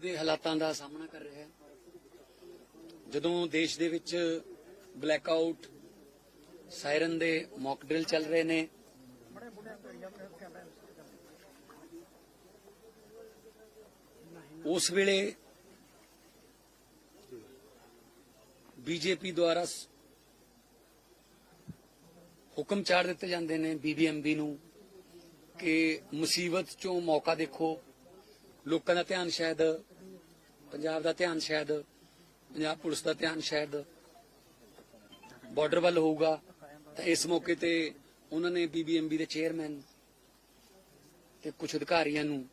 ਦੇ ਹਾਲਾਤਾਂ ਦਾ ਸਾਹਮਣਾ ਕਰ ਰਿਹਾ ਹੈ। ਜਦੋਂ ਦੇਸ਼ ਦੇ ਵਿੱਚ ਬਲੈਕਆਊਟ ਸਾਇਰਨ ਦੇ ਮੌਕ ਡਰਿਲ ਚੱਲ ਰਹੇ ਨੇ, ਉਸ ਵੇਲੇ ਬੀਜੇਪੀ ਦੁਆਰਾ ਹੁਕਮ ਚਾੜ ਦਿੱਤੇ ਜਾਂਦੇ ਨੇ ਬੀਬੀਐਮਬੀ ਨੂੰ ਕਿ ਮੁਸੀਬਤ ਚੋਂ ਮੌਕਾ ਦੇਖੋ। ਲੋਕਾਂ ਦਾ ਧਿਆਨ ਸ਼ਾਇਦ, ਪੰਜਾਬ ਦਾ ਧਿਆਨ ਸ਼ਾਇਦ, ਪੰਜਾਬ ਪੁਲਿਸ ਦਾ ਧਿਆਨ ਸ਼ਾਇਦ ਬਾਰਡਰ ਵੱਲ ਹੋਊਗਾ, ਤਾਂ ਇਸ ਮੌਕੇ ਤੇ ਉਹਨਾਂ ਨੇ ਬੀਬੀਐਮਬੀ ਦੇ ਚੇਅਰਮੈਨ ਤੇ ਕੁਝ ਅਧਿਕਾਰੀਆਂ ਨੂੰ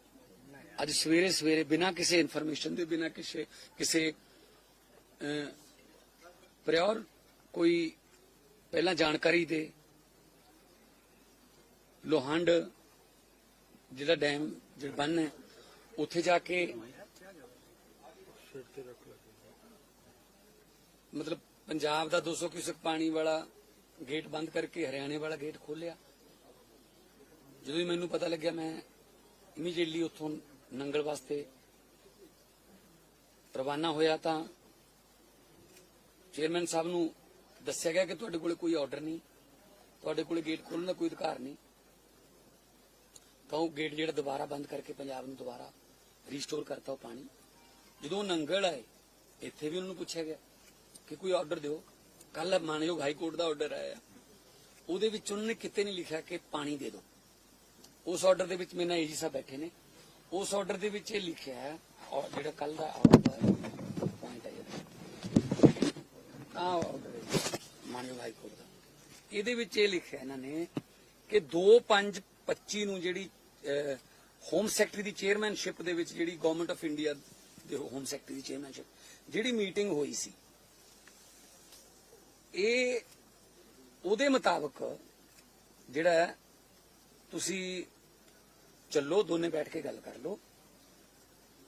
ਅੱਜ ਸਵੇਰੇ ਸਵੇਰੇ ਬਿਨਾਂ ਕਿਸੇ ਇਨਫੋਰਮੇਸ਼ਨ ਦੇ, ਬਿਨਾਂ ਕਿਸੇ ਕਿਸੇ ਪ੍ਰਿਓਰ ਕੋਈ ਪਹਿਲਾਂ ਜਾਣਕਾਰੀ ਦੇ ਲੋਹੰਡ ਜਿਹੜਾ ਡੈਮ ਜਿਹੜਾ ਬੰਨ ਹੈ ਉੱਥੇ ਜਾ ਕੇ ਮਤਲਬ ਪੰਜਾਬ ਦਾ 200 ਕਿਊਸਕ ਪਾਣੀ ਵਾਲਾ ਗੇਟ ਬੰਦ ਕਰਕੇ ਹਰਿਆਣੇ ਵਾਲਾ ਗੇਟ ਖੋਲਿਆ ਜਦੋਂ ਹੀ ਮੈਨੂੰ ਪਤਾ ਲੱਗਿਆ ਮੈਂ ਇਮੀਡੀਏਟਲੀ ਉੱਥੋਂ ਨੰਗਲ ਵਾਸਤੇ ਰਵਾਨਾ ਹੋਇਆ ਤਾਂ ਚੇਅਰਮੈਨ ਸਾਹਿਬ ਨੂੰ ਦੱਸਿਆ ਗਿਆ ਕਿ ਤੁਹਾਡੇ ਕੋਲੇ ਕੋਈ ਆਰਡਰ ਨਹੀਂ, ਤੁਹਾਡੇ ਕੋਲੇ ਗੇਟ ਖੋਲਣ ਦਾ ਕੋਈ ਅਧਿਕਾਰ ਨਹੀਂ। ਤਾਂ ਉਹ ਗੇਟ ਜਿਹੜਾ ਦੁਬਾਰਾ ਬੰਦ ਕਰਕੇ ਪੰਜਾਬ ਨੂੰ ਦੁਬਾਰਾ ਰੀਸਟੋਰ ਕਰਤਾ ਉਹ ਪਾਣੀ। ਜਦੋਂ ਨੰਗਲ ਆਏ, ਇੱਥੇ ਵੀ ਉਹਨਾਂ ਨੂੰ ਪੁੱਛਿਆ ਗਿਆ ਕਿ ਕੋਈ ਆਰਡਰ ਦਿਓ। ਕੱਲ ਮਾਨਯੋਗ ਹਾਈ ਕੋਰਟ ਦਾ ਆਰਡਰ ਆਇਆ। ਉਹਦੇ ਵਿੱਚ ਉਹਨਾਂ ਨੇ ਕਿਤੇ ਨਹੀਂ ਲਿਖਿਆ ਕਿ ਪਾਣੀ ਦੇ ਦਿਓ। ਉਸ ਆਰਡਰ ਦੇ ਵਿੱਚ ਮੇਰੇ ਨਾਲ ਏਜੀ ਸਾਹਿਬ ਬੈਠੇ ਨੇ। ਉਸ ਆਰਡਰ ਦੇ ਵਿੱਚ ਇਹ ਲਿਖਿਆ ਹੈ, ਔਰ ਜਿਹੜਾ ਕੱਲ ਦਾ ਆਰਡਰ ਪੁਆਇੰਟ ਹੈ ਆ ਆਰਡਰ ਮਾਨਯੋਗ ਹਾਈ ਕੋਰਟ ਦਾ। ਇਹਦੇ ਵਿੱਚ ਇਹ ਲਿਖਿਆ ਇਹਨਾਂ ਨੇ ਕਿ 2525 ਨੂੰ ਜਿਹੜੀ ਹੋਮ ਸੈਕਟਰੀ ਦੀ ਚੇਅਰਮੈਨਸ਼ਿਪ ਦੇ ਵਿੱਚ ਜਿਹੜੀ ਗਵਰਨਮੈਂਟ ਆਫ ਇੰਡੀਆ ਦੇ ਹੋਮ ਸੈਕਟਰੀ ਦੀ ਚੇਅਰਮੈਨਸ਼ਿਪ ਜਿਹੜੀ ਮੀਟਿੰਗ ਹੋਈ ਸੀ, ਇਹ ਉਹਦੇ ਮੁਤਾਬਕ ਜਿਹੜਾ ਤੁਸੀਂ ਚੱਲੋ, ਦੋਨੇ ਬੈਠ ਕੇ ਗੱਲ ਕਰ ਲਓ।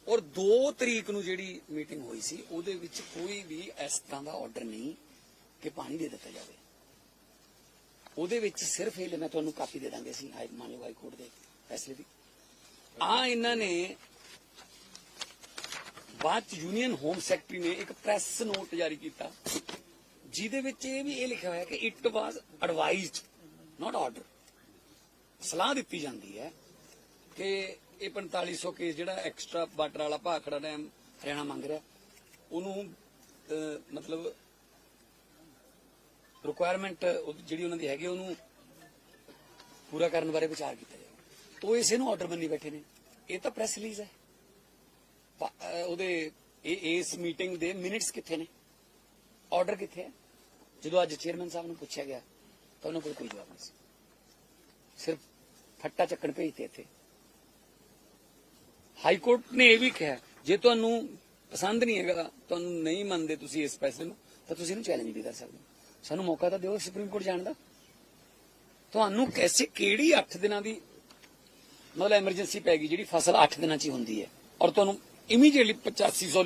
ਔਰ 2 ਤਰੀਕ ਨੂੰ ਜਿਹੜੀ ਮੀਟਿੰਗ ਹੋਈ ਸੀ, ਉਹਦੇ ਵਿੱਚ ਕੋਈ ਵੀ ਇਸ ਤਰ੍ਹਾਂ ਦਾ ਆਰਡਰ ਨਹੀਂ ਕਿ ਪਾਣੀ ਦੇ ਦਿੱਤਾ ਜਾਵੇ। ਉਹਦੇ ਵਿੱਚ ਸਿਰਫ ਇਹ ਮੈਂ ਤੁਹਾਨੂੰ ਕਾਪੀ ਦੇ ਦਾਂਗੇ ਸੀ ਹਾਈ ਮਾਨਯੋਗ ਹਾਈ ਕੋਰਟ ਦੇ ਫੈਸਲੇ ਦੀ। ਆ ਇਹਨਾਂ ਨੇ ਬਾਅਦ ਚ ਯੂਨੀਅਨ ਹੋਮ ਸੈਕਟਰੀ ਨੇ ਇੱਕ ਪ੍ਰੈਸ ਨੋਟ ਜਾਰੀ ਕੀਤਾ, ਜਿਹਦੇ ਵਿੱਚ ਇਹ ਵੀ ਇਹ ਲਿਖਿਆ ਹੋਇਆ ਕਿ it was advised not order ਸਲਾਹ ਦਿੱਤੀ ਜਾਂਦੀ ਹੈ ਕਿ ਇਹ 4500 ਕੇਸ ਜਿਹੜਾ ਐਕਸਟਰਾ ਵਾਟਰ ਵਾਲਾ ਭਾਖੜਾ ਡੈਮ ਹਰਿਆਣਾ ਮੰਗ ਰਿਹਾ, ਉਹਨੂੰ ਮਤਲਬ ਰਿਕੁਆਇਰਮੈਂਟ ਜਿਹੜੀ ਉਹਨਾਂ ਦੀ ਹੈਗੀ ਉਹਨੂੰ ਪੂਰਾ ਕਰਨ ਬਾਰੇ ਵਿਚਾਰ ਕੀਤਾ ਉਹ ਇਸੇ ਨੂੰ ਆਰਡਰ ਮੰਨੀ ਬੈਠੇ ਨੇ। ਇਹ ਤਾਂ ਪ੍ਰੈਸ ਰਿਲੀਜ਼ ਹੈ। ਪਾ- ਉਹਦੇ ਇਸ ਮੀਟਿੰਗ ਦੇ ਮਿੰਟਸ ਕਿੱਥੇ ਨੇ? ਆਰਡਰ ਕਿੱਥੇ ਹੈ? ਜਦੋਂ ਅੱਜ ਚੇਅਰਮੈਨ ਸਾਹਿਬ ਨੂੰ ਪੁੱਛਿਆ ਗਿਆ, ਤਾਂ ਉਹਨਾਂ ਕੋਲ ਕੋਈ ਜਵਾਬ ਨਹੀਂ ਸੀ। ਸਿਰਫ ਫੱਟਾ ਚੱਕਣ ਭੇਜਤੇ ਇੱਥੇ। ਹਾਈ ਕੋਰਟ ਨੇ ਇਹ ਵੀ ਕਿਹਾ, ਜੇ ਤੁਹਾਨੂੰ ਪਸੰਦ ਨਹੀਂ ਹੈਗਾ, ਤੁਹਾਨੂੰ ਨਹੀਂ ਮੰਨਦੇ ਤੁਸੀਂ ਇਸ ਫੈਸਲੇ ਨੂੰ, ਤਾਂ ਤੁਸੀਂ ਇਹਨੂੰ ਚੈਲੰਜ ਵੀ ਕਰ ਸਕਦੇ ਹੋ। ਸਾਨੂੰ ਮੌਕਾ ਤਾਂ ਦਿਓ ਸੁਪਰੀਮ ਕੋਰਟ ਜਾਣ ਦਾ। ਤੁਹਾਨੂੰ ਕੈਸੇ, ਕਿਹੜੀ 8 ਦਿਨਾਂ ਦੀ ਮਤਲਬ ਐਮਰਜੈਂਸੀ ਪੈ ਗਈ ਜਿਹੜੀ ਫਸਲ 8 ਦਿਨਾਂ ਚ ਹੀ ਹੁੰਦੀ ਹੈ। ਔਰ ਤੁਹਾਨੂੰ ਇਮੀਡੀਏਟਲੀ 8500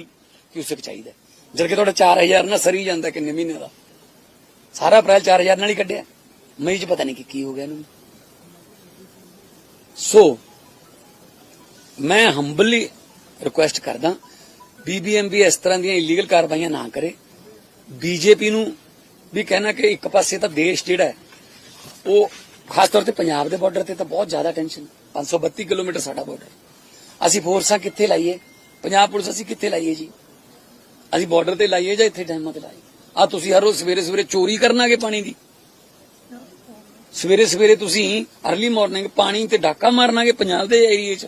ਕਿਊਸਕ ਚਾਹੀਦਾ ਜਦ ਕਿ ਤੁਹਾਡਾ 4000 ਨਾ ਸਰੀ ਜਾਂਦਾ ਕਿੰਨੇ ਮਹੀਨੇ ਦਾ। ਸਾਰਾ ਅਪ੍ਰੈਲ 4000 ਨਾਲ ਹੀ ਕੱਢਿਆ। ਮਈ ਚ ਪਤਾ ਨਹੀਂ ਕਿ ਕੀ ਹੋ ਗਿਆ ਇਹਨੂੰ। ਸੋ ਮੈਂ ਹੰਬਲੀ ਰਿਕੁਐਸਟ ਕਰਦਾ ਬੀਬੀਐਮਬੀ ਇਸ ਤਰ੍ਹਾਂ ਦੀਆਂ ਇਲੀਗਲ ਕਾਰਵਾਈਆਂ ਨਾ ਕਰੇ। ਬੀਜੇਪੀ ਨੂੰ ਵੀ ਕਹਿਣਾ ਕਿ ਇੱਕ ਪਾਸੇ ਤਾਂ ਦੇਸ਼ ਜਿਹੜਾ ਹੈ, ਉਹ ਖਾਸ ਤੌਰ ਤੇ ਪੰਜਾਬ ਦੇ ਬਾਰਡਰ ਤੇ ਤਾਂ ਬਹੁਤ ਜ਼ਿਆਦਾ ਟੈਨਸ਼ਨ 532 ਕਿਲੋਮੀਟਰ ਸਾਡਾ ਬਾਰਡਰ ਅਸੀਂ ਫੋਰਸਾਂ ਕਿੱਥੇ ਲਾਈਏ? ਪੰਜਾਬ ਪੁਲਿਸ ਅਸੀਂ ਕਿੱਥੇ ਲਾਈਏ ਜੀ? ਅਸੀਂ ਬਾਰਡਰ ਤੇ ਲਾਈਏ ਜਾਂ ਇੱਥੇ ਡੈਮਾਂ ਤੇ ਲਾਈਏ? ਆ ਤੁਸੀਂ ਹਰ ਰੋਜ਼ ਸਵੇਰੇ ਸਵੇਰੇ ਚੋਰੀ ਕਰਨਾਗੇ ਪਾਣੀ ਦੀ। ਸਵੇਰੇ ਸਵੇਰੇ ਤੁਸੀਂ ਅਰਲੀ ਮਾਰਨਿੰਗ ਪਾਣੀ ਤੇ ਡਾਕਾ ਮਾਰਨਾਗੇ ਪੰਜਾਬ ਦੇ ਏਰੀਏ 'ਚ।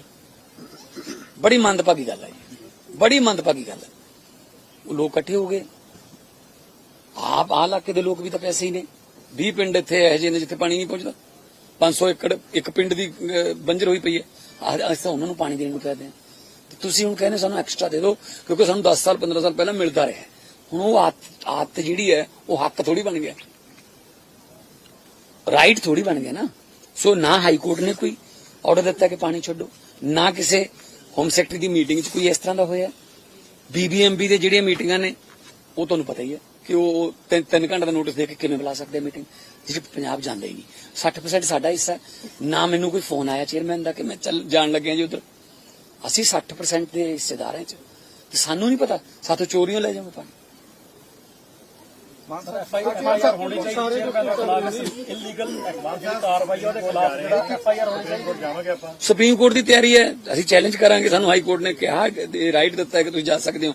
ਬੜੀ ਮੰਦਭਾਗੀ ਗੱਲ ਹੈ ਜੀ। ਬੜੀ ਮੰਦਭਾਗੀ ਗੱਲ ਹੈ ਉਹ ਲੋਕ ਇਕੱਠੇ ਹੋ ਗਏ। ਆਪ ਆਹ ਇਲਾਕੇ ਦੇ ਲੋਕ ਵੀ ਤਾਂ ਪੈਸੇ ਹੀ ਨੇ। 20 ਪਿੰਡ ਇੱਥੇ ਇਹੋ ਜਿਹੇ ਨੇ ਜਿੱਥੇ ਪਾਣੀ ਨਹੀਂ ਪਹੁੰਚਦਾ। 500 ਏਕੜ, ਇੱਕ ਪਿੰਡ ਦੀ ਬੰਜਰ ਹੋਈ ਪਈ ਹੈ। ਆਹ ਅਸੀਂ ਤਾਂ ਉਹਨਾਂ ਨੂੰ ਪਾਣੀ ਦੇਣ ਨੂੰ ਕਹਿੰਦੇ ਆ ਤੁਸੀਂ ਹੁਣ ਕਹਿੰਦੇ ਸਾਨੂੰ ਐਕਸਟਰਾ ਦੇ ਦਿਓ, ਕਿਉਂਕਿ ਸਾਨੂੰ 10 ਸਾਲ 15 ਸਾਲ ਪਹਿਲਾਂ ਮਿਲਦਾ ਰਿਹਾ ਹੁਣ ਉਹ ਆਦਤ ਆਦਤ ਜਿਹੜੀ ਹੈ, ਉਹ ਹੱਕ ਥੋੜੀ ਬਣ ਗਿਆ। ਰਾਈਟ ਥੋੜੀ ਬਣ ਗਿਆ ਨਾ। ਸੋ ਨਾ ਹਾਈ ਕੋਰਟ ਨੇ ਕੋਈ ਆਰਡਰ ਦਿੱਤਾ ਕਿ ਪਾਣੀ ਛੱਡੋ, ਨਾ ਕਿਸੇ ਹੋਮ ਸੈਕਟਰੀ ਦੀ ਮੀਟਿੰਗ 'ਚ ਕੋਈ ਇਸ ਤਰ੍ਹਾਂ ਦਾ ਹੋਇਆ। ਬੀਬੀਐਮਬੀ ਦੇ ਜਿਹੜੀਆਂ ਮੀਟਿੰਗਾਂ ਨੇ, ਉਹ ਤੁਹਾਨੂੰ ਪਤਾ ਹੀ ਹੈ। ਕਿ ਉਹ ਤਿੰਨ ਤਿੰਨ ਘੰਟੇ ਦਾ ਨੋਟਿਸ ਦੇ ਕੇ ਕਿਵੇਂ ਬੁਲਾ ਸਕਦੇ ਮੀਟਿੰਗ ਜਿਸ 'ਚ ਪੰਜਾਬ ਜਾਂਦਾ ਹੀ ਨਹੀਂ। 60% ਸਾਡਾ ਹਿੱਸਾ। ਨਾ ਮੈਨੂੰ ਕੋਈ ਫੋਨ ਆਇਆ ਚੇਅਰਮੈਨ ਦਾ ਕਿ ਮੈਂ ਚੱਲ ਜਾਣ ਲੱਗਿਆ ਜੀ ਉਧਰ। ਅਸੀਂ 60% ਦੇ ਹਿੱਸੇਦਾਰ 'ਚ ਤੇ ਸਾਨੂੰ ਨਹੀਂ ਪਤਾ। ਸਾਥੋਂ ਚੋਰੀਆਂ ਲੈ ਜਾਵਾਂ ਪਾਣੀ ਐਫਆਈਆਰ ਹੋਣੀ ਚਾਹੀਦੀ ਚੇਅਰਮੈਨ ਦੇ ਖਿਲਾਫ ਇਲੀਗਲ ਐਡਵਾਂਸ ਦੀ ਕਾਰਵਾਈ ਆ, ਉਹਦੇ ਖਿਲਾਫ ਜਿਹੜਾ ਐਫਆਈਆਰ ਹੋਣੀ ਚਾਹੀਦੀ ਜਾਵਾਂਗੇ ਆਪਾਂ। ਸੁਪਰੀਮ ਕੋਰਟ ਦੀ ਤਿਆਰੀ ਹੈ। ਅਸੀਂ ਚੈਲੰਜ ਕਰਾਂਗੇ। ਸਾਨੂੰ ਹਾਈ ਕੋਰਟ ਨੇ ਕਿਹਾ ਰਾਈਟ ਦਿੱਤਾ ਹੈ ਕਿ ਤੁਸੀਂ ਜਾ ਸਕਦੇ ਹੋ।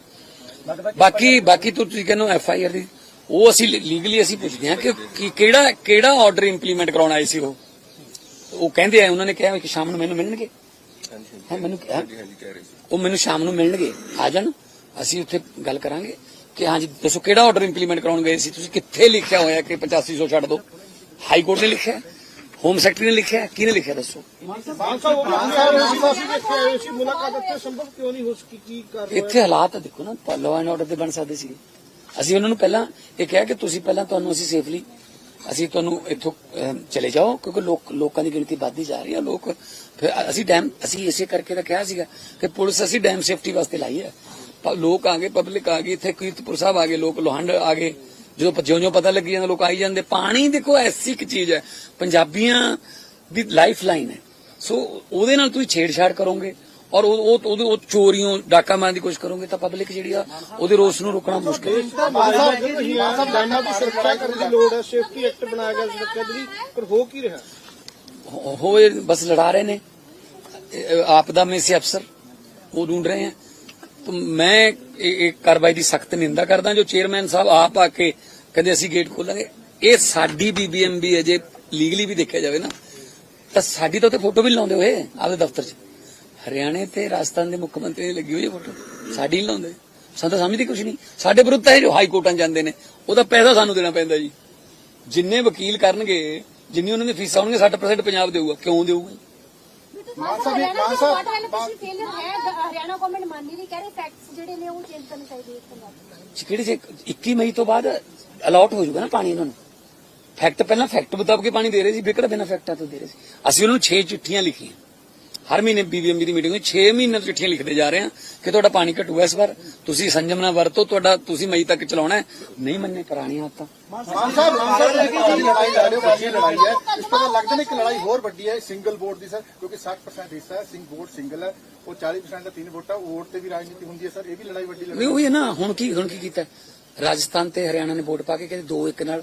ਬਾਕੀ ਬਾਕੀ ਤੋਂ ਤੁਸੀਂ ਕਹਿੰਦੇ ਐਫ ਆਈ ਆਰ ਦੀ। ਉਹ ਅਸੀਂ ਲੀਗਲੀ ਅਸੀਂ ਪੁੱਛਦੇ ਹਾਂ ਕਿ ਕਿਹੜਾ ਕਿਹੜਾ ਆਰਡਰ ਇੰਪਲੀਮੈਂਟ ਕਰਾਉਣ ਆਏ ਸੀ ਉਹ? ਉਹ ਕਹਿੰਦੇ ਆ ਉਹਨਾਂ ਨੇ ਕਿਹਾ ਕਿ ਸ਼ਾਮ ਨੂੰ ਮੈਨੂੰ ਮਿਲਣਗੇ। ਹੈ ਮੈਨੂੰ ਕਿਹਾ ਉਹ ਮੈਨੂੰ ਸ਼ਾਮ ਨੂੰ ਮਿਲਣਗੇ। ਆ ਜਾਣ। ਅਸੀਂ ਉੱਥੇ ਗੱਲ ਕਰਾਂਗੇ ਕਿ ਹਾਂਜੀ ਦੱਸੋ ਕਿਹੜਾ ਆਰਡਰ ਇੰਪਲੀਮੈਂਟ ਕਰਾਉਣ ਗਏ ਸੀ? ਤੁਸੀਂ ਕਿੱਥੇ ਲਿਖਿਆ ਹੋਇਆ ਕਿ 8500 ਛੱਡ ਦਿਓ ਹਾਈ ਕੋਰਟ ਨੇ ਲਿਖਿਆ? ਹੋਮ ਸੈਕਟਰੀ ਨੇ ਲਿਖਿਆ ਹੈ? ਕਿਹਨੇ ਲਿਖਿਆ ਦੱਸੋ ਇੱਥੇ ਹਾਲਾਤ ਦੇਖੋ ਨਾ ਲਾਅ ਐਂਡ ਆਰਡਰ ਦੇ ਬਣ ਸਕਦੇ ਸੀ ਅਸੀਂ ਉਹਨਾਂ ਨੂੰ ਪਹਿਲਾਂ ਇਹ ਕਿਹਾ ਕਿ ਤੁਸੀਂ ਪਹਿਲਾਂ ਤੁਹਾਨੂੰ ਅਸੀਂ ਸੇਫਲੀ ਅਸੀਂ ਤੁਹਾਨੂੰ ਇੱਥੋਂ ਚਲੇ ਜਾਓ ਕਿਉਂਕਿ ਲੋਕ ਲੋਕਾਂ ਦੀ ਗਿਣਤੀ ਵੱਧਦੀ ਜਾ ਰਹੀ ਹੈ ਲੋਕ ਫਿਰ ਅਸੀਂ ਡੈਮ ਅਸੀਂ ਇਸੇ ਕਰਕੇ ਤਾਂ ਕਿਹਾ ਸੀਗਾ ਕਿ ਪੁਲਿਸ ਅਸੀਂ ਡੈਮ ਸੇਫਟੀ ਵਾਸਤੇ ਲਾਈ ਹੈ ਲੋਕ ਆ ਗਏ ਪਬਲਿਕ ਆ ਗਈ ਇੱਥੇ ਕੀਰਤਪੁਰ ਸਾਹਿਬ ਆ ਗਏ ਲੋਕ ਲੋਹੰਡ ਆ ਗਏ ਜਦੋਂ ਜਿਉਂ-ਜਿਉਂ ਪਤਾ ਲੱਗੀ ਜਾਂਦਾ ਲੋਕ ਆਈ ਜਾਂਦੇ ਪਾਣੀ ਦੇਖੋ ਐਸੀ ਇੱਕ ਚੀਜ਼ ਹੈ। ਪੰਜਾਬੀਆਂ ਦੀ ਲਾਈਫ ਲਾਈਨ ਹੈ। ਸੋ ਉਹਦੇ ਨਾਲ ਤੁਸੀਂ ਛੇੜਛਾੜ ਕਰੋਗੇ ਔਰ ਉਹ ਉਹਦੇ ਉਹ ਚੋਰੀਆਂ ਡਾਕਾ ਮਾਰਨ ਦੀ ਕੋਸ਼ਿਸ਼ ਕਰੋਗੇ ਤਾਂ ਪਬਲਿਕ ਜਿਹੜੀ ਆ ਉਹਦੇ ਰੋਸ ਨੂੰ ਰੋਕਣਾ ਮੁਸ਼ਕਿਲ ਹੈ। ਹੋਏ ਬਸ ਲੜਾ ਰਹੇ ਨੇ। ਆਪ ਦਾ ਸੇ ਅਫਸਰ ਉਹ ਢੂੰਡ ਰਹੇ ਹਨ ਮੈਂ ਇਹ ਕਾਰਵਾਈ ਦੀ ਸਖਤ ਨਿੰਦਾ ਕਰਦਾ ਜੋ ਚੇਅਰਮੈਨ ਸਾਹਿਬ ਆਪ ਆ ਕੇ ਕਹਿੰਦੇ ਅਸੀਂ ਗੇਟ ਖੋਲਾਂਗੇ। ਇਹ ਸਾਡੀ ਬੀਬੀਐਮਬੀ ਹੈ ਜੇ ਲੀਗਲੀ ਵੀ ਦੇਖਿਆ ਜਾਵੇ ਨਾ, ਤਾਂ ਸਾਡੀ ਤਾਂ ਉੱਥੇ ਫੋਟੋ ਵੀ ਲਾਉਂਦੇ ਹੋਏ, ਆਪਦੇ ਦਫ਼ਤਰ 'ਚ। ਹਰਿਆਣੇ ਤੇ ਰਾਜਸਥਾਨ ਦੇ ਮੁੱਖ ਮੰਤਰੀ ਦੀ ਲੱਗੀ ਹੋਈ ਫੋਟੋ ਸਾਡੀ ਨਹੀਂ ਲਾਉਂਦੇ। ਸਾਨੂੰ ਤਾਂ ਸਮਝਦੀ ਕੁਛ ਨਹੀਂ ਸਾਡੇ ਵਿਰੁੱਧ ਤਾਂ ਜੋ ਹਾਈ ਕੋਰਟਾਂ ਜਾਂਦੇ ਨੇ ਉਹਦਾ ਪੈਸਾ ਸਾਨੂੰ ਦੇਣਾ ਪੈਂਦਾ ਜੀ। ਜਿੰਨੇ ਵਕੀਲ ਕਰਨਗੇ, ਜਿੰਨੀ ਉਹਨਾਂ ਦੀ ਫੀਸਾਂ ਹੋਣਗੀਆਂ 60% ਪੰਜਾਬ ਦੇਊਗਾ। ਕਿਉਂ ਦੇਊਗਾ ਮਾਨ ਸਾਹਿਬ, ਹਰਿਆਣਾ ਮਾਨ ਸਾਹਿਬ, ਹੈ ਗਵਰਨਮੈਂਟ ਮੰਨ ਨਹੀਂ ਰਹੀ ਕਹਿ ਰਹੇ ਫੈਕਟਸ ਜਿਹੜੇ ਨੇ ਉਹ ਚੇਂਜ ਕਰਨੇ ਚਾਹੀਦੇ ਇਸ ਪੰਜਾਬ ਕਿਹੜੇ ਜੇ 21 ਮਈ ਤੋਂ ਬਾਅਦ ਅਲਾਟ ਹੋ ਜਾਊਗਾ ਨਾ ਪਾਣੀ ਇਹਨਾਂ ਨੂੰ। ਫੈਕਟ ਪਹਿਲਾਂ ਫੈਕਟ ਮੁਤਾਬਕ ਪਾਣੀ ਦੇ ਰਹੇ ਸੀ ਵਿਕੜ ਬਿਨਾਂ ਫੈਕਟਾਂ ਤੋਂ ਦੇ ਰਹੇ ਸੀ। ਅਸੀਂ ਉਹਨਾਂ ਨੂੰ 6 ਚਿੱਠੀਆਂ ਲਿਖੀਆਂ। ਹਰ ਮਹੀਨੇ ਬੀਬੀਐਮਬੀ ਦੀ ਮੀਟਿੰਗ ਵਿੱਚ 6 ਮਹੀਨੇ ਤੋਂ ਚਿੱਠੀਆਂ ਲਿਖਦੇ ਜਾ ਰਹੇ ਹਾਂ ਕਿ ਤੁਹਾਡਾ ਪਾਣੀ ਘਟੂਗਾ ਇਸ ਵਾਰ ਤੁਸੀਂ ਸੰਜਮ ਨਾਲ ਵਰਤੋ ਤੁਹਾਡਾ ਤੁਸੀਂ ਮਈ ਤੱਕ ਚਲਾਉਣਾ ਹੈ। ਨਹੀਂ ਮੰਨੇ ਪੁਰਾਣੀਆਂ ਆਦਤਾਂ ਮਾਨ ਸਾਹਿਬ ਮਾਨ ਸਾਹਿਬ ਨੇ ਲੜਾਈ ਲੜ ਰਹੇ ਹੋ ਵੱਡੀ ਲੜਾਈ ਹੈ ਇਸ ਤੋਂ ਲੱਗਦਾ ਨਹੀਂ ਕਿ ਲੜਾਈ ਹੋਰ ਵੱਡੀ ਹੈ ਸਿੰਗਲ ਵੋਟ ਦੀ ਸਰ ਕਿਉਂਕਿ 60% ਹਿੱਸਾ ਹੈ ਸਿੰਘ ਵੋਟ ਸਿੰਗਲ ਹੈ ਉਹ 40% ਦਾ ਤਿੰਨ ਵੋਟਾਂ ਵੋਟ ਤੇ ਵੀ ਰਾਜਨੀਤੀ ਹੁੰਦੀ ਹੈ ਸਰ ਇਹ ਵੀ ਲੜਾਈ ਵੱਡੀ ਨਹੀਂ ਲੜਾਈ ਉਹੀ ਹੈ। ਨਾ ਹੁਣ ਕੀ ਹੁਣ ਕੀ ਕੀਤਾ? ਰਾਜਸਥਾਨ ਤੇ ਹਰਿਆਣਾ ਨੇ ਵੋਟ ਪਾ ਕੇ ਕਹਿੰਦੇ ਦੋ ਇੱਕ ਨਾਲ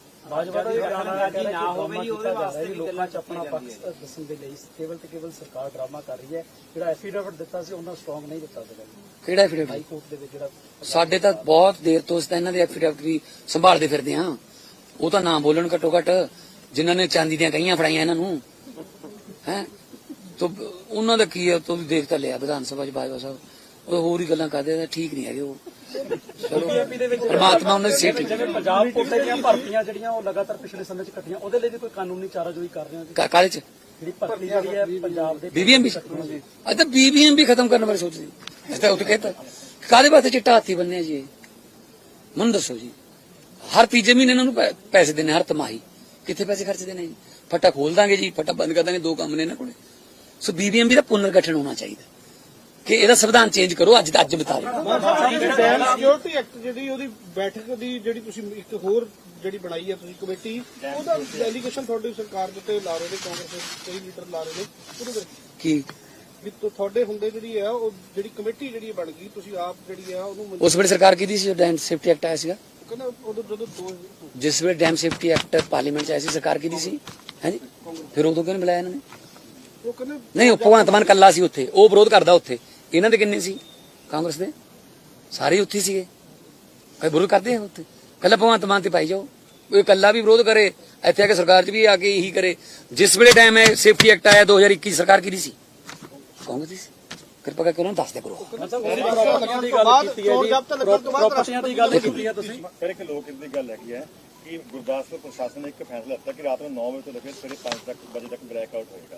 ਭਾਜਪਾ ਦਾ ਇਹ ਕਹਿਣਾ ਹੈ ਕਿ ਨਾ ਹੋਵੇ ਜੀ ਉਹਦੇ ਵਾਸਤੇ ਵੀ ਲੋਕਾਂ 'ਚ ਆਪਣਾ ਪੱਖ ਦੱਸਣ ਦੇ ਲਈ ਕੇਵਲ ਤੇ ਕੇਵਲ ਸਰਕਾਰ ਡਰਾਮਾ ਕਰ ਰਹੀ ਹੈ ਜਿਹੜਾ ਐਫੀਡੇਵਿਟ ਦਿੱਤਾ ਸੀ ਉਹਨਾਂ ਸਟਰੋਂਗ ਨਹੀਂ ਦਿੱਤਾ ਸੀਗਾ। ਕਿਹੜਾ ਐਫੀਡੇਵਿਟ ਹਾਈ ਕੋਰਟ ਦੇ ਵਿੱਚ ਜਿਹੜਾ ਸਾਡੇ ਤਾਂ ਬਹੁਤ ਦੇਰ ਤੋਂ ਅਸੀਂ ਤਾਂ ਇਹਨਾਂ ਦੇ ਐਫੀਡੇਵਿਟ ਵੀ ਸੰਭਾਲਦੇ ਫਿਰਦੇ ਹਾਂ। ਉਹ ਤਾਂ ਨਾ ਬੋਲਣ ਘੱਟੋ ਘੱਟ ਜਿਨ੍ਹਾਂ ਨੇ ਚਾਂਦੀ ਦੀਆਂ ਕਹੀਆਂ ਫੜਾਈਆਂ ਇਹਨਾਂ ਨੂੰ। ਹੈ? ਤੋ ਉਹਨਾਂ ਦਾ ਕੀ ਹੈ ਤੁਸੀਂ ਦੇਖ ਤਾਂ ਲਿਆ ਵਿਧਾਨ ਸਭਾ ਚ ਬਾਜਵਾ ਸਾਹਿਬ। ਉਹ ਹੋਰ ਹੀ ਗੱਲਾਂ ਕਰਦੇ ਆ ਠੀਕ ਨਹੀਂ ਹੈਗੇ ਉਹ। ਚਲੋ ਪਰਮਾਤਮਾ ਉਹਨਾਂ ਦੀ ਸਿਹਤ ਠੀਕ ਜਿਵੇਂ ਪੰਜਾਬ ਕੋਟੇ ਦੀਆਂ ਭਰਤੀਆਂ ਜਿਹੜੀਆਂ ਉਹ ਲਗਾਤਾਰ ਪਿਛਲੇ ਸਮੇਂ 'ਚ ਕੱਟੀਆਂ ਉਹਦੇ ਲਈ ਵੀ ਕੋਈ ਕਾਨੂੰਨੀ ਚਾਰਾਜੋਈ ਕਰ ਰਹੇ ਹੋ ਜੀ? ਕਾ- ਕਾਹਦੇ ਚ? ਜਿਹੜੀ ਭਰਤੀ ਜਿਹੜੀ ਹੈ ਪੰਜਾਬ ਦੇ ਬੀਬੀਐਮਬੀ ਅੱਜ ਤਾਂ ਬੀਬੀਐਮਬੀ ਖਤਮ ਕਰਨ ਬਾਰੇ ਸੋਚਦੇ ਅਸੀਂ ਤਾਂ ਉੱਥੇ ਕਹਿੰਦਾ ਕਾਦੇ ਵਾਸਤੇ ਚਿੱਟਾ ਹਾਥੀ ਬੰਨਿਆ ਜੀ? ਮੈਨੂੰ ਦੱਸੋ ਜੀ। ਹਰ ਤੀਜੇ ਮਹੀਨੇ ਇਹਨਾਂ ਨੂੰ ਪੈਸੇ ਦੇਣੇ ਹਰ ਤਿਮਾਹੀ। ਕਿੱਥੇ ਪੈਸੇ ਖਰਚ ਦੇਣੇ ਜੀ? ਫੱਟਾ ਖੋਲ ਦਾਂਗੇ ਜੀ ਫੱਟਾ ਬੰਦ ਕਰ ਦਾਂਗੇ ਦੋ ਕੰਮ ਨੇ ਇਹਨਾਂ ਕੋਲੇ। ਸੋ ਬੀਬੀਐਮਬੀ ਦਾ ਪੁਨਰ ਗਠਨ ਹੋਣਾ ਚਾਹੀਦਾ। ਕਿ ਇਹਦਾ ਸੰਵਿਧਾਨ ਚੇਂਜ ਕਰੋ ਅੱਜ ਦਾ ਅੱਜ ਬਤਾ ਲਓ ਡੈਮ ਸਿਕਿਉਰਿਟੀ ਐਕਟ ਜਿਹੜੀ ਉਹਦੀ ਬੈਠਕ ਦੀ ਜਿਹੜੀ ਤੁਸੀਂ ਇੱਕ ਹੋਰ ਜਿਹੜੀ ਬਣਾਈ ਹੈ ਤੁਸੀਂ ਕਮੇਟੀ ਉਹਦਾ ਐਲੀਗੇਸ਼ਨ ਤੁਹਾਡੀ ਸਰਕਾਰ ਦੇ ਉੱਤੇ ਲਾ ਰਹੇ ਨੇ ਕਾਂਗਰਸ ਦੇ ਕਈ ਲੀਡਰ ਲਾ ਰਹੇ ਨੇ ਉਹਦੇ ਬਾਰੇ ਕੀ? ਵੀ ਤੁ- ਤੁਹਾਡੇ ਹੁੰਦੇ ਜਿਹੜੀ ਹੈ ਉਹ ਜਿਹੜੀ ਕਮੇਟੀ ਜਿਹੜੀ ਬਣ ਗਈ ਤੁਸੀਂ ਆਪ ਜਿਹੜੀ ਹੈ ਉਹਨੂੰ ਉਸ ਵੇਲੇ ਸਰਕਾਰ ਕੀਤੀ ਸੀ ਜੋ ਡੈਮ ਸੇਫਟੀ ਐਕਟ ਆਇਆ ਸੀਗਾ? ਕਹਿੰਦਾ ਉਦੋਂ ਜਦੋਂ ਦੋ ਜਿਸ ਵੇਲੇ ਡੈਮ ਸੇਫਟੀ ਐਕਟ ਪਾਰਲੀਮੈਂਟ ਚ ਆਇਆ ਸੀ ਸਰਕਾਰ ਕੀਤੀ ਸੀ? ਹਾਂਜੀ ਫਿਰ ਉਦੋਂ ਕਿਉਂ ਨਹੀਂ ਬੁਲਾਇਆ ਇਹਨਾਂ ਨੇ? ਉਹ ਕਹਿੰਦੇ ਨਹੀਂ ਉਹ ਭਗਵੰਤ ਮਾਨ ਕੱਲਾ ਸੀ ਉੱਥੇ ਉਹ ਵਿਰੋਧ ਕਰਦਾ ਉੱਥੇ। ਇਹਨਾਂ ਦੇ ਕਿੰਨੇ ਸੀ? ਕਾਂਗਰਸ ਦੇ? ਸਾਰੇ ਉੱਥੇ ਸੀਗੇ। ਕੋਈ ਵਿਰੋਧ ਕਰਦੇ ਆ ਉੱਥੇ। ਕੱਲਾ ਭਗਵੰਤ ਮਾਨ ਤੇ ਪਾਈ ਜਾਓ। ਉਹ ਕੱਲਾ ਵੀ ਵਿਰੋਧ ਕਰੇ ਇੱਥੇ ਆ ਕੇ ਸਰਕਾਰ 'ਚ ਵੀ ਆ ਕੇ ਇਹੀ ਕਰੇ। ਜਿਸ ਵੇਲੇ ਟਾਈਮ ਹੈ ਸੇਫਟੀ ਐਕਟ ਆਇਆ 2021 ਸਰਕਾਰ ਕਿਹਦੀ ਸੀ? ਕਾਂਗਰਸ ਦੀ ਸੀ। ਕਿਰਪਾ ਕਰਕੇ ਉਹਨਾਂ ਨੂੰ ਦੱਸ ਕਰੋ। ਪ੍ਰਾਪਰਟੀਆਂ ਦੀ ਗੱਲ ਕੀਤੀ ਹੈ ਜੀ ਪ੍ਰਾਪਰਟੀਆਂ ਦੀ ਗੱਲ ਕੀਤੀ ਹੈ ਤੁਸੀਂ। ਫਿਰ ਇੱਕ ਲੋਕ ਦੀ ਗੱਲ ਹੈਗੀ ਹੈ ਕਿ ਗੁਰਦਾਸਪੁਰ ਪ੍ਰਸ਼ਾਸਨ ਨੇ ਇੱਕ ਫੈਸਲਾ ਲਿੱਤਾ ਕਿ ਰਾਤ ਨੂੰ 9 ਵਜੇ ਤੋਂ ਲੈ ਕੇ ਸਵੇਰੇ 5 ਤੱਕ ਵਜੇ ਤੱਕ ਆਊਟ ਹੋਏਗਾ।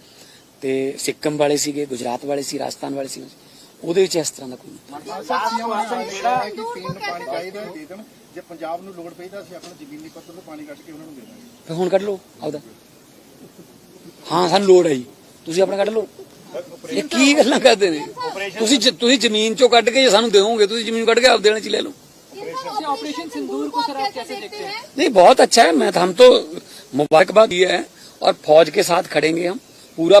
ਤੇ ਸਿੱਕਮ ਵਾਲੇ ਸੀਗੇ ਗੁਜਰਾਤ ਵਾਲੇ ਸੀ ਰਾਜਸਥਾਨ ਵਾਲੇ ਸੀ ਉਹਦੇ ਵਿੱਚ ਇਸ ਤਰ੍ਹਾਂ ਦਾ ਕੋਈ ਨਹੀਂ। ਸਾਹਿਬ ਸੀਐਮ ਨੇ ਕਿਹਾ ਹੈ ਕਿ ਪੀਣ ਨੂੰ ਪਾਣੀ ਚਾਹੀਦਾ ਦੇ ਦੇਣ ਜੇ ਪੰਜਾਬ ਨੂੰ ਲੋੜ ਪਈ ਤਾਂ ਅਸੀਂ ਆਪਣਾ ਜ਼ਮੀਨੀ ਪੱਧਰ ਤੋਂ ਪਾਣੀ ਕੱਢ ਕੇ ਉਹਨਾਂ ਨੂੰ ਦੇ ਦਾਂਗੇ ਫਿਰ ਹੁਣ ਕੱਢ ਲਓ ਆਪਦਾ ਹਾਂ ਸਾਨੂੰ ਲੋੜ ਹੈ ਜੀ ਤੁਸੀਂ ਆਪਣਾ ਕੱਢ ਲਓ ਇਹ ਕੀ ਗੱਲਾਂ ਕਰਦੇ ਨੇ ਤੁਸੀਂ ਜ- ਤੁਸੀਂ ਜ਼ਮੀਨ ਚੋਂ ਕੱਢ ਕੇ ਜੇ ਸਾਨੂੰ ਦਿਓਗੇ ਤੁਸੀਂ ਜ਼ਮੀਨ ਕੱਢ ਕੇ ਆਪ ਦੇਣੇ ਚ ਲੈ ਲਓ ऑपरेशन सिंदूर को सर आप कैसे देखते हैं नहीं बहुत अच्छा है मैं हम तो मुबारकबाद दिया है और फौज के साथ खड़ेंगे हम पूरा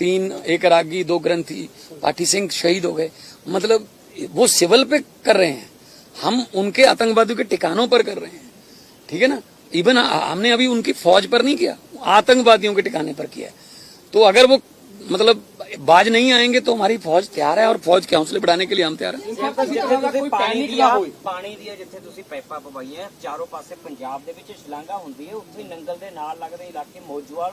तीन एक रागी दो ग्रंथी पाठी सिंह शहीद हो गए मतलब वो सिविल पे कर रहे हैं हम उनके आतंकवादियों के ठिकानों पर कर रहे हैं ठीक है ना इवन हमने अभी उनकी फौज पर नहीं किया आतंकवादियों के ठिकाने पर किया है। तो अगर वो मतलब बाज नहीं आएंगे तो हमारी फौज तैयार है और फौज के हौसले बढ़ाने के लिए हम तैयार हैं ਜਿੱਥੇ ਤੁਸੀਂ ਪਾਣੀ ਦੀਆਂ ਪਾਣੀ ਦੀਆਂ ਜਿੱਥੇ ਤੁਸੀਂ ਪਾਈਪਾਂ ਪਵਾਈਆਂ ਚਾਰੋਂ ਪਾਸੇ ਪੰਜਾਬ ਦੇ ਵਿੱਚ ਸ਼ਲਾਂਘਾ ਹੁੰਦੀ ਹੈ ਉੱਥੇ ਨੰਗਲ ਦੇ ਨਾਲ ਲੱਗਦੇ ਇਲਾਕੇ ਮੋਜਵਾਲ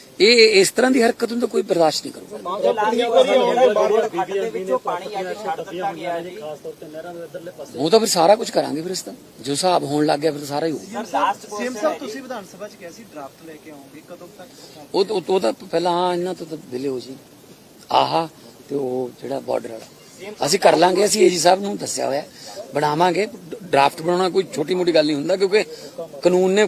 ਇਹ ਇਸ ਤਰ੍ਹਾਂ ਦੀ ਹਰਕਤ ਨੂੰ ਤਾਂ ਕੋਈ ਬਰਦਾਸ਼ਤ ਨਹੀਂ ਕਰੂਗਾ। ਦੇ ਵਿੱਚੋਂ ਪਾਣੀ ਆ ਕੇ ਛੱਡ ਦਿੱਤਾ ਗਿਆ ਹੈ ਜੀ। ਖਾਸ ਤੌਰ ਤੇ ਨਹਿਰਾਂ ਦੇ ਇੱਧਰਲੇ ਪਾਸੇ। ਉਹ ਤਾਂ ਫਿਰ ਸਾਰਾ ਕੁਝ ਕਰਾਂਗੇ ਫਿਰ ਇਸ ਤਾਂ ਜੋ ਹਿਸਾਬ ਹੋਣ ਲੱਗ ਗਿਆ ਫਿਰ ਤਾਂ ਸਾਰਾ ਹੀ ਹੋਊ ਲਾਸਟ ਸੀਐਮ ਸਾਹਿਬ ਤੁਸੀਂ ਵਿਧਾਨ ਸਭਾ ਚ ਕਿਹਾ ਸੀ ਡਰਾਫਟ ਲੈ ਕੇ ਆਉਂਗੇ ਕਦੋਂ ਤੱਕ ਉਹ ਉਹ ਉਹ ਤਾਂ ਪਹਿਲਾਂ ਹਾਂ ਇਹਨਾਂ ਤੋਂ ਤਾਂ ਦਿਲੇ ਹੋ ਜੀ। ਆਹਾ ਤੇ ਉਹ ਜਿਹੜਾ ਬਾਰਡਰ ਵਾਲਾ। ਅਸੀਂ ਕਰ ਲਾਂਗੇ ਅਸੀਂ ਏਜੀ ਸਾਹਿਬ ਨੂੰ ਦੱਸਿਆ ਹੋਇਆ। ਬਣਾਵਾਂਗੇ। ਡਰਾਫਟ ਬਣਾਉਣਾ ਕੋਈ ਛੋਟੀ ਮੋਟੀ ਗੱਲ ਨਹੀਂ ਹੁੰਦਾ ਕਿਉਂਕਿ ਕਾਨੂੰਨ ਨੇ